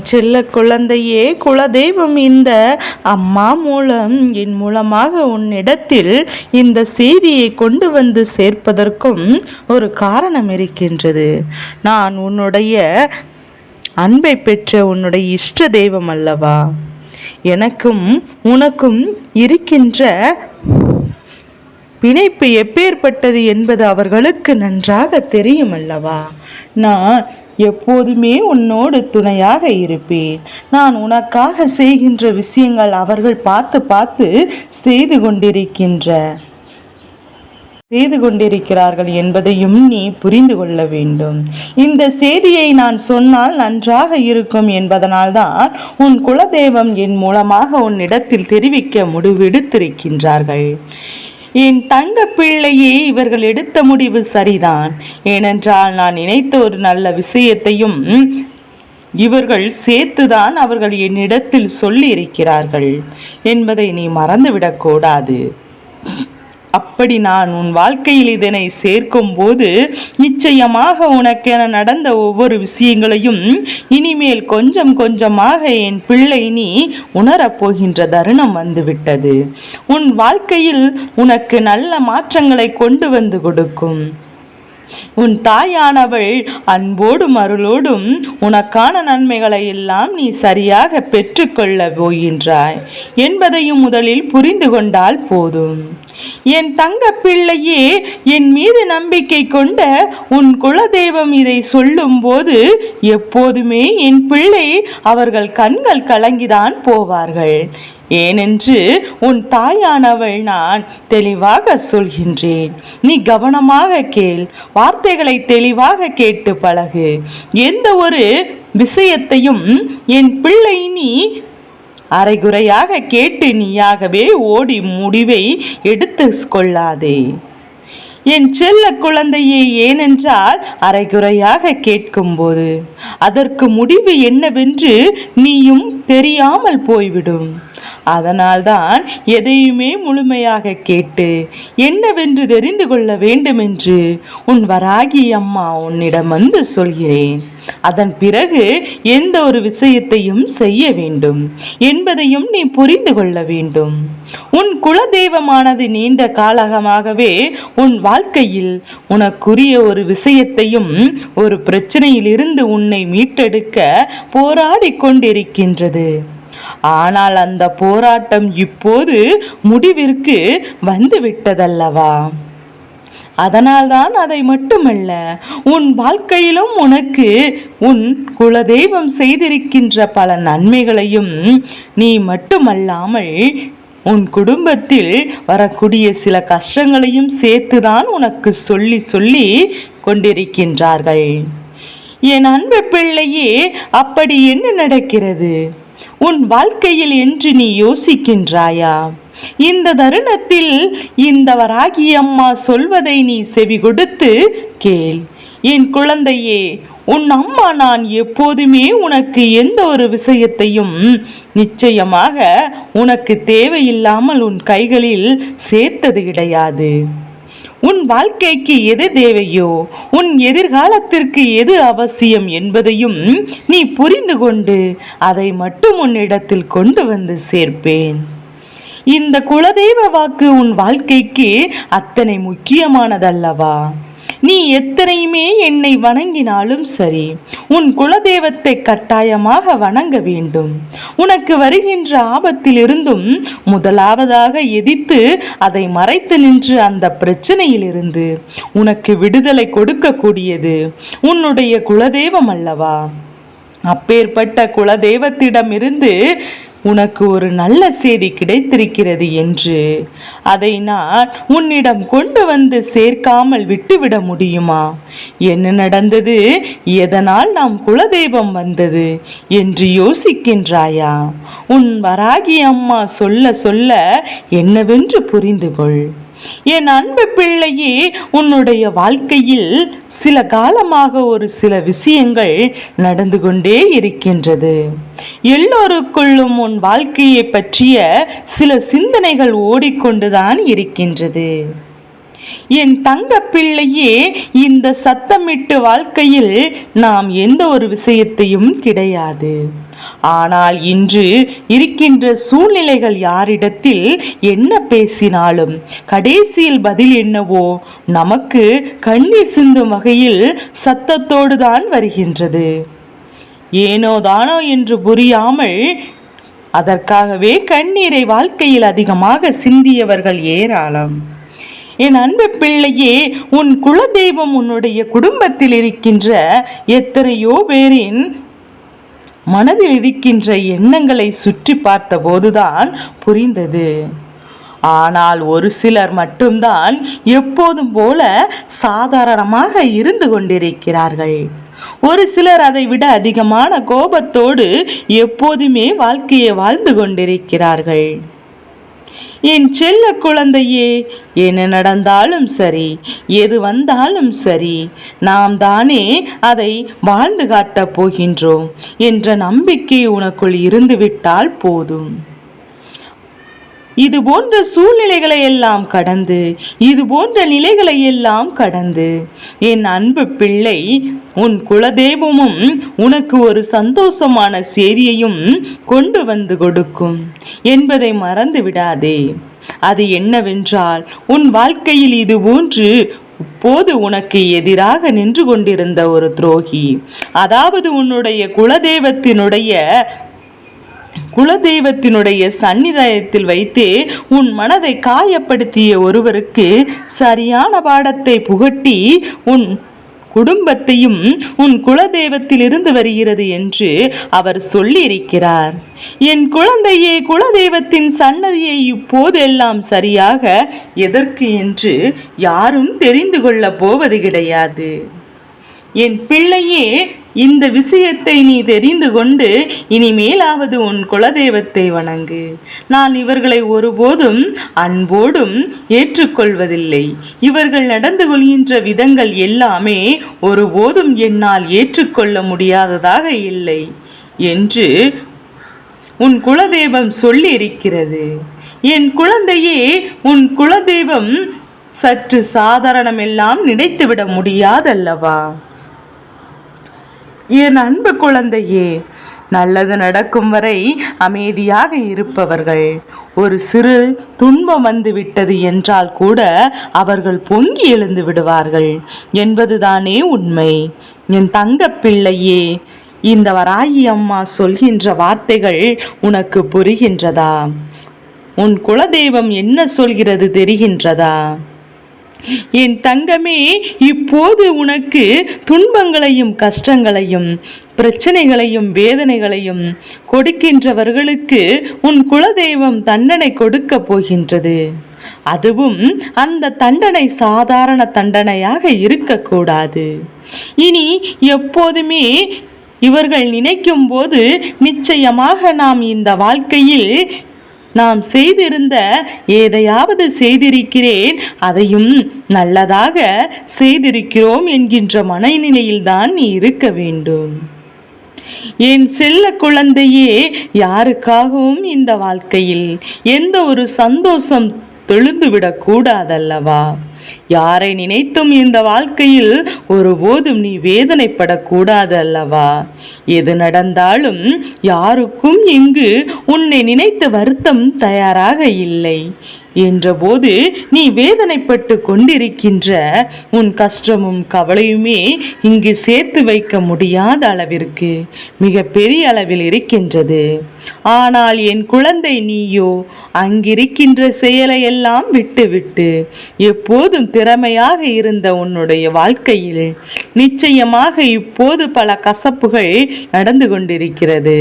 செல்ல குழந்தையே குலதெய்வம் இந்த. அம்மா மூலம் என் மூலமாக உன்னிடத்தில் இந்த செய்தியை கொண்டு வந்து சேர்ப்பதற்கும் ஒரு காரணம் இருக்கின்றது. நான் உன்னுடைய அன்பை பெற்ற உன்னுடைய இஷ்ட தெய்வம் அல்லவா? எனக்கும் உனக்கும் இருக்கின்ற பிணைப்பு எப்பேற்பட்டது என்பது அவர்களுக்கு நன்றாக தெரியும் அல்லவா? நான் எப்போதுமே உன்னோடு துணையாக இருப்பேன். நான் உனக்காக செய்கின்ற விஷயங்கள் அவர்கள் பார்த்து பார்த்து செய்து கொண்டிருக்கின்ற செய்து கொண்டிருக்கிறார்கள் என்பதையும் நீ புரிந்து கொள்ள வேண்டும். இந்த செய்தியை நான் சொன்னால் நன்றாக இருக்கும் என்பதனால்தான் உன் குலதெய்வம் என் மூலமாக உன்னிடத்தில் தெரிவிக்க முடிவெடுத்திருக்கின்றார்கள். என் தங்க பிள்ளையே இவர்கள் எடுத்த முடிவு சரிதான். ஏனென்றால் நான் நினைத்த ஒரு நல்ல விஷயத்தையும் இவர்கள் சேர்த்துதான் அவர்கள் என்னிடத்தில் சொல்லி இருக்கிறார்கள் என்பதை நீ மறந்துவிடக்கூடாது அப்படி நான் உன் வாழ்க்கையில் இதனை சேர்க்கும் போது நிச்சயமாக உனக்கென நடந்த ஒவ்வொரு விஷயங்களையும் இனிமேல் கொஞ்சம் கொஞ்சமாக என் பிள்ளை நீ உணரப் போகின்ற தருணம் வந்துவிட்டது. உன் வாழ்க்கையில் உனக்கு நல்ல மாற்றங்களை கொண்டு வந்து கொடுக்கும். உன் தாயானவள் அன்போடும் அருளோடும் உனக்கான நன்மைகளை எல்லாம் நீ சரியாக பெற்றுக்கொள்ள போகின்றாய் என்பதையும் முதலில் புரிந்து கொண்டால் போதும். என் தங்க பிள்ளையே என் மீது நம்பிக்கை கொண்ட உன் குலதெய்வம் இதை சொல்லும்போது எப்போதுமே என் பிள்ளை அவர்கள் கண்கள் கலங்கிதான் போவார்கள். ஏனென்று உன் தாயானவள் நான் தெளிவாக சொல்கின்றேன். நீ கவனமாக கேள். வார்த்தைகளை தெளிவாக கேட்டு பழகு. எந்த ஒரு விஷயத்தையும் என் பிள்ளை நீ அரைகுறையாக கேட்டு நீயாகவே ஓடி முடிவை எடுத்து கொள்ளாதே. என் செல்ல குழந்தையே ஏனென்றால் அரைகுறையாக கேட்கும்போது அதற்கு முடிவு என்னவென்று நீயும் தெரியாமல் போய்விடும். அதனால்தான் எதையுமே முழுமையாக கேட்டு என்னவென்று தெரிந்து கொள்ள வேண்டுமென்று உன் வராகி அம்மா உன்னிடம் வந்து சொல்கிறேன். அதன் பிறகு எந்த ஒரு விஷயத்தையும் செய்ய வேண்டும் என்பதையும் நீ புரிந்து கொள்ள வேண்டும். உன் குலதெய்வமானது நீண்ட காலகமாகவே உன் வாழ்க்கையில் உனக்குரிய ஒரு விஷயத்தையும் ஒரு பிரச்சனையில் இருந்து உன்னை மீட்டெடுக்க போராடி கொண்டிருக்கின்றது. ஆனால் அந்த போராட்டம் இப்போது முடிவிற்கு வந்துவிட்டதல்லவா? அதனால்தான் அதை மட்டுமல்ல உன் வாழ்க்கையிலும் உனக்கு உன் குலதெய்வம் செய்திருக்கின்ற பல நன்மைகளையும் நீ மட்டுமல்லாமல் உன் குடும்பத்தில் வரக்கூடிய சில கஷ்டங்களையும் சேர்த்துதான் உனக்கு சொல்லி சொல்லி கொண்டிருக்கின்றார்கள். என் அன்பு பிள்ளையே அப்படி என்ன நடக்கிறது? உன் வாழ்க்கையில் என்று நீ யோசிக்கின்றாயா? இந்த தருணத்தில் இந்த வராகி அம்மா சொல்வதை நீ செவி கொடுத்து கேள். என் குழந்தையே உன் அம்மா நான் எப்போதுமே உனக்கு எந்த ஒரு விஷயத்தையும் நிச்சயமாக உனக்கு தேவையில்லாமல் உன் கைகளில் சேர்த்தது கிடையாது. உன் வாழ்க்கைக்கு எது தேவையோ உன் எதிர்காலத்திற்கு எது அவசியம் என்பதையும் நீ புரிந்து கொண்டு அதை மட்டும் உன்னிடத்தில் கொண்டு வந்து சேர்ப்பேன். இந்த குலதெய்வ வாக்கு உன் வாழ்க்கைக்கு அத்தனை முக்கியமானதல்லவா? நீ எத்தனையுமே என்னை வணங்கினாலும் சரி உன் குலதெய்வத்தை கட்டாயமாக வணங்க வேண்டும். உனக்கு வருகின்ற ஆபத்திலிருந்தும் முதலாவதாக எதிர்த்து அதை மறைத்து நின்று அந்த பிரச்சனையிலிருந்து உனக்கு விடுதலை கொடுக்கக்கூடியது உன்னுடைய குலதெய்வம் அல்லவா? அப்பேற்பட்ட குலதெய்வத்திடமிருந்து உனக்கு ஒரு நல்ல செய்தி கிடைத்திருக்கிறது என்று. அதை நான் உன்னிடம் கொண்டு வந்து சேர்க்காமல் விட்டுவிட முடியுமா? என்ன நடந்தது? எதனால் நாம் குலதெய்வம் வந்தது? என்று யோசிக்கின்றாயா? உன் வராகி அம்மா சொல்ல சொல்ல என்னவென்று புரிந்து கொள் என் அன்பு பிள்ளையே உன்னுடைய வாழ்க்கையில் சில காலமாக ஒரு சில விஷயங்கள் நடந்து கொண்டே இருக்கின்றது. எல்லோருக்குள்ளும் உன் வாழ்க்கையை பற்றிய சில சிந்தனைகள் ஓடிக்கொண்டுதான் இருக்கின்றது. என் தங்க பிள்ளையே இந்த சத்தமிட்டு வாழ்க்கையில் நாம் எந்த ஒரு விஷயத்தையும் கிடையாது. ஆனால் இன்று இருக்கின்ற சூழ்நிலைகள் யாரிடத்தில் என்ன பேசினாலும் கடைசியில் பதில் என்னவோ நமக்கு கண்ணீர் சிந்தும் வகையில் சத்தத்தோடு தான் வருகின்றது. ஏனோ தானோ என்று புரியாமல் அதற்காகவே கண்ணீரை வாழ்க்கையில் அதிகமாக சிந்தியவர்கள் ஏராளம். என் அன்பு பிள்ளையே உன் குலதெய்வம் உன்னுடைய குடும்பத்தில் இருக்கின்ற எத்தனையோ பேரின் மனதில் இருக்கின்ற எண்ணங்களை சுற்றி பார்த்தபோதுதான் புரிந்தது. ஆனால் ஒரு சிலர் மட்டும்தான் எப்போதும் போல சாதாரணமாக இருந்து கொண்டிருக்கிறார்கள். ஒரு சிலர் அதை விட அதிகமான கோபத்தோடு எப்போதுமே வாழ்க்கையை வாழ்ந்து கொண்டிருக்கிறார்கள். என் செல்ல குழந்தையே என்ன நடந்தாலும் சரி எது வந்தாலும் சரி நாம் தானே அதை வாழ்ந்து காட்டப் போகின்றோம் என்ற நம்பிக்கை உனக்குள் இருந்துவிட்டால் போதும். இது போன்ற சூழ்நிலைகளை எல்லாம் கடந்து இது போன்ற நிலைகளை எல்லாம் கடந்து என் அன்பு பிள்ளை உன் குலதெய்வமும் உனக்கு ஒரு சந்தோஷமான செய்தியையும் கொண்டு வந்து கொடுக்கும் என்பதை மறந்து விடாதே. அது என்னவென்றால் உன் வாழ்க்கையில் இது போன்று இப்போது உனக்கு எதிராக நின்று கொண்டிருந்த ஒரு துரோகி அதாவது உன்னுடைய குலதெய்வத்தினுடைய குலதெய்வத்தினுடைய சந்நிதாயத்தில் வைத்து உன் மனதை காயப்படுத்திய ஒருவருக்கு சரியான பாடத்தை புகட்டி உன் குடும்பத்தையும் உன் குலதெய்வத்திலிருந்து வருகிறது என்று அவர் சொல்லியிருக்கிறார். என் குழந்தையே குலதெய்வத்தின் சன்னதியை இப்போதெல்லாம் சரியாக எதற்கு என்று யாரும் தெரிந்து கொள்ளப் போவது கிடையாது. என் பிள்ளையே இந்த விஷயத்தை நீ தெரிந்து கொண்டு இனிமேலாவது உன் குலதெய்வத்தை வணங்கு. நான் இவர்களை ஒருபோதும் அன்போடும் ஏற்றுக்கொள்வதில்லை. இவர்கள் நடந்து கொள்கின்ற விதங்கள் எல்லாமே ஒருபோதும் என்னால் ஏற்றுக்கொள்ள முடியாததாக இல்லை என்று உன் குலதெய்வம் சொல்லி இருக்கிறது என் குழந்தையே உன் குலதெய்வம் சற்று சாதாரணமெல்லாம் நினைத்துவிட முடியாதல்லவா? என் அன்பு குழந்தையே நல்லது நடக்கும் வரை அமைதியாக இருப்பவர்கள். ஒரு சிறு துன்பம் வந்து விட்டது என்றால் கூட அவர்கள் பொங்கி எழுந்து விடுவார்கள். என்பதுதானே உண்மை. என் தங்க பிள்ளையே இந்த வராயி அம்மா சொல்கின்ற வார்த்தைகள் உனக்கு புரிகின்றதா? உன் குலதெய்வம் என்ன சொல்கிறது தெரிகின்றதா? என் தங்கமே இப்போது உனக்கு துன்பங்களையும் கஷ்டங்களையும் பிரச்சனைகளையும் வேதனைகளையும் கொடுக்கின்றவர்களுக்கு உன் குலதெய்வம் தண்டனை கொடுக்க போகின்றது. அதுவும் அந்த தண்டனை சாதாரண தண்டனையாக இருக்கக்கூடாது. இனி எப்போதுமே இவர்கள் நினைக்கும் போது நிச்சயமாக நாம் இந்த வாழ்க்கையில் நாம் செய்திருந்த எதையாவது செய்திருக்கிறேன் அதையும் நல்லதாக செய்திருக்கிறோம் என்கின்ற மனநிலையில்தான் நீ இருக்க வேண்டும். என் செல்ல குழந்தையே யாருக்காகவும் இந்த வாழ்க்கையில் எந்த ஒரு சந்தோஷம் தெழுந்துவிடக் கூடாதல்லவா யாரை நினைத்தும் இந்த வாழ்க்கையில் ஒருபோதும் நீ வேதனைப்படக்கூடாது அல்லவா எது நடந்தாலும் யாருக்கும் இங்கு உன்னை நினைத்து வருத்தம் தயாராக இல்லை. என்றபோது நீ வேதனைப்பட்டு கொண்டிருக்கின்ற உன் கஷ்டமும் கவலையுமே இங்கு சேர்த்து வைக்க முடியாத அளவிற்கு மிக பெரிய அளவில் இருக்கின்றது. ஆனால் என் குழந்தை நீயோ அங்கிருக்கின்ற செயலையெல்லாம் விட்டுவிட்டு எப்போதும் திறமையாக இருந்த உன்னுடைய வாழ்க்கையில் நிச்சயமாக இப்போது பல கசப்புகள் நடந்து கொண்டிருக்கிறது.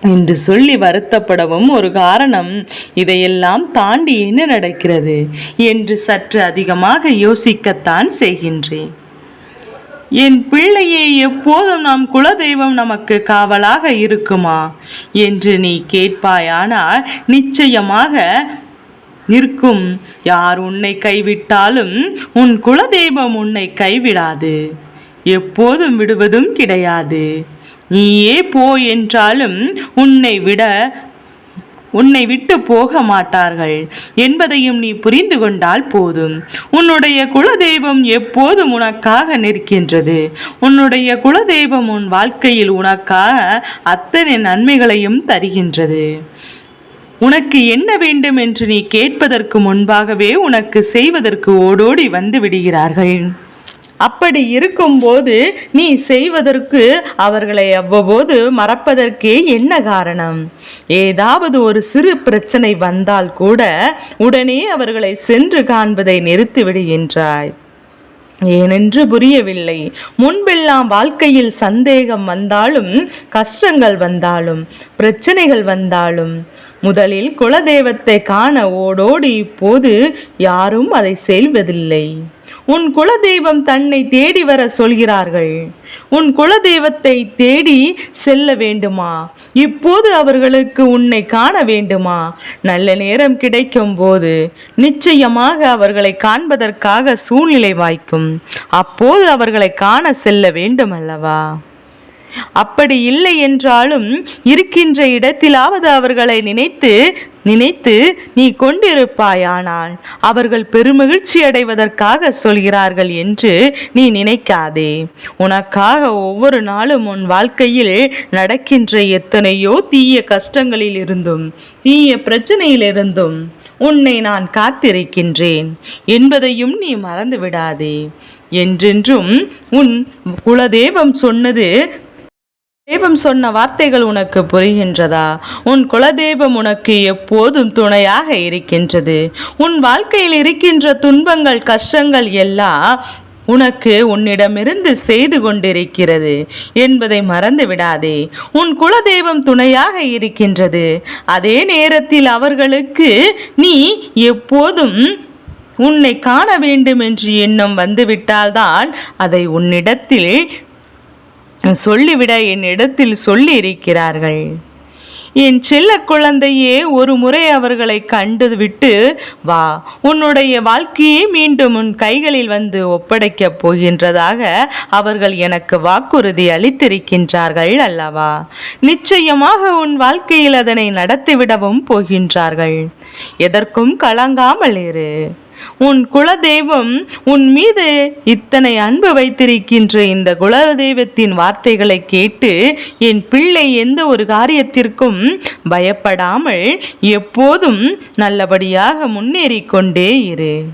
என்று சொல்லி வருத்தப்படவும் ஒரு காரணம் இதையெல்லாம் தாண்டி என்ன நடக்கிறது என்று சற்று அதிகமாக யோசிக்கத்தான் செய்கின்றேன். என் பிள்ளையே எப்போதும் நம் குலதெய்வம் நமக்கு காவலாக இருக்குமா என்று நீ கேட்பாயானால் நிச்சயமாக நிற்கும் யார் உன்னை கைவிட்டாலும் உன் குலதெய்வம் உன்னை கைவிடாது. எப்போதும் விடுவதும் கிடையாது. நீயே போ என்றாலும் உன்னை விட உன்னை விட்டு போக மாட்டார்கள். என்பதையும் நீ புரிந்து கொண்டால் போதும். உன்னுடைய குலதெய்வம் எப்போதும் உனக்காக நிற்கின்றது. உன்னுடைய குலதெய்வம் உன் வாழ்க்கையில் உனக்காக அத்தனை நன்மைகளையும் தருகின்றது. உனக்கு என்ன வேண்டும் என்று நீ கேட்பதற்கு முன்பாகவே உனக்கு செய்வதற்கு ஓடோடி வந்து விடுகிறார்கள். அப்படி இருக்கும்போது நீ செய்வதற்கு அவர்களை அவ்வப்போது மறப்பதற்கே என்ன காரணம்? ஏதாவது ஒரு சிறு பிரச்சனை வந்தால் கூட உடனே அவர்களை சென்று காண்பதை நிறுத்திவிடுகின்றாய் ஏனென்று புரியவில்லை. முன்பெல்லாம் வாழ்க்கையில் சந்தேகம் வந்தாலும் கஷ்டங்கள் வந்தாலும் பிரச்சனைகள் வந்தாலும் முதலில் குலதெய்வத்தை காண ஓடோடி இப்போது யாரும் அதை செய்வதில்லை. உன் குலதெய்வம் தன்னை தேடி வர சொல்கிறார்கள். உன் குலதெய்வத்தை தேடி செல்ல வேண்டுமா? இப்போது அவர்களுக்கு உன்னை காண வேண்டுமா? நல்ல நேரம் கிடைக்கும் போது நிச்சயமாக அவர்களை காண்பதற்காக சூழ்நிலை வாய்க்கும். அப்போது அவர்களை காண செல்ல வேண்டும் அல்லவா அப்படி இல்லை என்றாலும் இருக்கின்ற இடத்திலாவது அவர்களை நினைத்து நினைத்து நீ கொண்டிருப்பாயானால் அவர்கள் பெருமகிழ்ச்சி அடைவதற்காக சொல்கிறார்கள் என்று நீ நினைக்காதே. உனக்காக ஒவ்வொரு நாளும் உன் வாழ்க்கையில் நடக்கின்ற எத்தனையோ தீய கஷ்டங்களில் இருந்தும் தீய பிரச்சனையிலிருந்தும் உன்னை நான் காத்திருக்கின்றேன். என்பதையும் நீ மறந்து விடாதே என்றென்றும் உன் குலதெய்வம் சொன்னது தெய்வம் சொன்ன வார்த்தைகள் உனக்கு புரிகின்றதா? உன் குலதெய்வம் உனக்கு எப்போதும் துணையாக இருக்கின்றது. உன் வாழ்க்கையில் இருக்கின்ற துன்பங்கள் கஷ்டங்கள் எல்லாம் உனக்கு உன்னிடமிருந்து செய்து கொண்டிருக்கிறது என்பதை மறந்து விடாதே. உன் குலதெய்வம் துணையாக இருக்கின்றது. அதே நேரத்தில் அவர்களுக்கு நீ எப்போதும் உன்னை காண வேண்டும் என்று எண்ணம் வந்துவிட்டால்தான் அதை உன்னிடத்தில் சொல்லிவிட என் இடத்தில் சொல்லி இருக்கிறார்கள் என் செல்ல குழந்தையே ஒரு முறை அவர்களை கண்டு விட்டு வா உன்னுடைய வாழ்க்கையை மீண்டும் உன் கைகளில் வந்து ஒப்படைக்கப் போகின்றதாக அவர்கள் எனக்கு வாக்குறுதி அளித்திருக்கின்றார்கள் அல்லவா? நிச்சயமாக உன் வாழ்க்கையில் அதனை நடத்திவிடவும் போகின்றார்கள். எதற்கும் கலங்காமல் இரு. உன் குலதெய்வம் உன் மீது இத்தனை அன்பு வைத்திருக்கின்ற இந்த குலதெய்வத்தின் வார்த்தைகளை கேட்டு என் பிள்ளை எந்த ஒரு காரியத்திற்கும் பயப்படாமல் எப்போதும் நல்லபடியாக முன்னேறி கொண்டே இரு.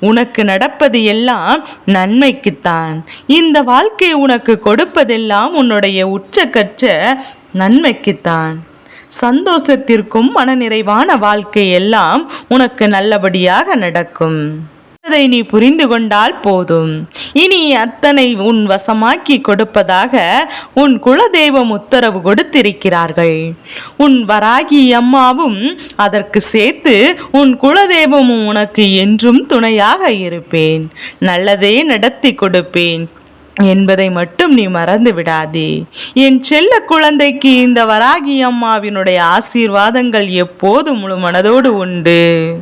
உனக்கு நடப்பது எல்லாம் நன்மைக்குத்தான். இந்த வாழ்க்கை உனக்கு கொடுப்பதெல்லாம் உன்னுடைய உச்சக்கற்ற நன்மைக்குத்தான். சந்தோஷத்திற்கும் மனநிறைவான வாழ்க்கை எல்லாம் உனக்கு நல்லபடியாக நடக்கும். அதை நீ புரிந்து கொண்டால் போதும். இனி அத்தனை உன் வசமாக்கி கொடுப்பதாக உன் குலதெய்வம் உத்தரவு கொடுத்திருக்கிறார்கள். உன் வராகி அம்மாவும் அதற்கு சேர்த்து உன் குலதெய்வமும் உனக்கு என்றும் துணையாக இருப்பேன். நல்லதே நடத்தி கொடுப்பேன். என்பதை மட்டும் நீ மறந்து விடாதே. என் செல்ல குழந்தைக்கு இந்த வராகி அம்மாவினுடைய ஆசீர்வாதங்கள் எப்போதும் முழு மனதோடு உண்டு?